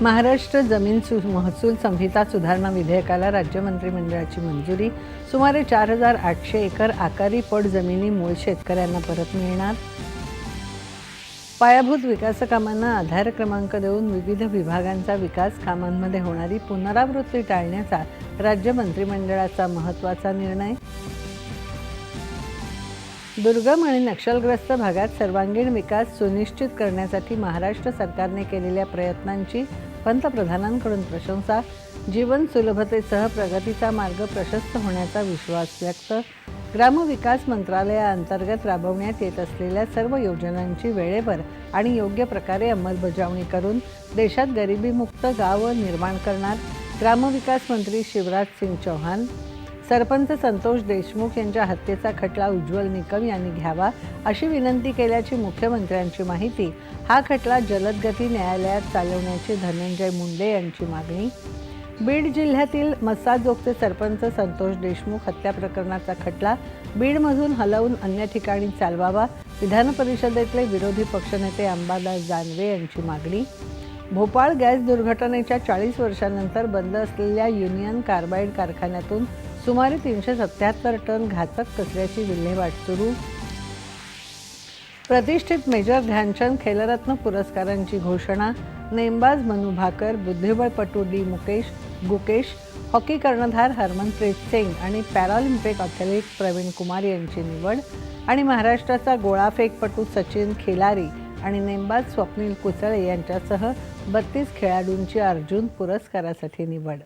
महाराष्ट्र जमीन सु महसूल संहिता सुधारणा विधेयकाला राज्य मंत्रिमंडळाची मंजुरी. सुमारे चार हजार आठशे एकर आकारी पट जमिनी मूळ शेतकऱ्यांना परत मिळणार. पायाभूत विकासकामांना आधार क्रमांक देऊन विविध विभागांचा विकास कामांमध्ये होणारी पुनरावृत्ती टाळण्याचा राज्य मंत्रिमंडळाचा महत्त्वाचा निर्णय. दुर्गम आणि नक्षलग्रस्त भागात सर्वांगीण विकास सुनिश्चित करण्यासाठी महाराष्ट्र सरकारने केलेल्या प्रयत्नांची पंतप्रधानांकडून प्रशंसा जीवन सुलभतेसह प्रगतीचा मार्ग प्रशस्त होण्याचा विश्वास व्यक्त ग्रामविकास मंत्रालयाअंतर्गत राबवण्यात येत असलेल्या सर्व योजनांची वेळेवर आणि योग्य प्रकारे अंमलबजावणी करून देशात गरिबीमुक्त गावं निर्माण करणार ग्रामविकास मंत्री शिवराज सिंग चौहान सरपंच संतोष देशमुख यांच्या हत्येचा खटला उज्ज्वल निकम यांनी घ्यावा अशी विनंती केल्याची मुख्यमंत्र्यांची माहिती. हा खटला जलदगती न्यायालयात चालवण्याची धनंजय मुंडे यांची मागणी. बीड जिल्ह्यातील मस्साजोगचे सरपंच संतोष देशमुख हत्या प्रकरणाचा खटला बीडमधून हलवून अन्य ठिकाणी चालवावा. विधान परिषदेतले विरोधी पक्षनेते अंबादास जानवे यांची मागणी. भोपाळ गॅस दुर्घटनेच्या चाळीस वर्षांनंतर बंद असलेल्या युनियन कार्बाईड कारखान्यातून सुमारे तीनशे सत्याहत्तर टन घातक कचऱ्याची विल्हेवाट सुरू. प्रतिष्ठित मेजर ध्यानचंद खेलरत्न पुरस्कारांची घोषणा. नेमबाज मनू भाकर बुद्धिबळपटू डी मुकेश गुकेश हॉकी कर्णधार हरमनप्रीत सिंग आणि पॅरालिम्पिक ॲथलीट प्रवीण कुमार यांची निवड. आणि महाराष्ट्राचा गोळाफेकपटू सचिन खिलारी आणि नेमबाज स्वप्नील कुचळे यांच्यासह बत्तीस खेळाडूंची अर्जुन पुरस्कारासाठी निवड.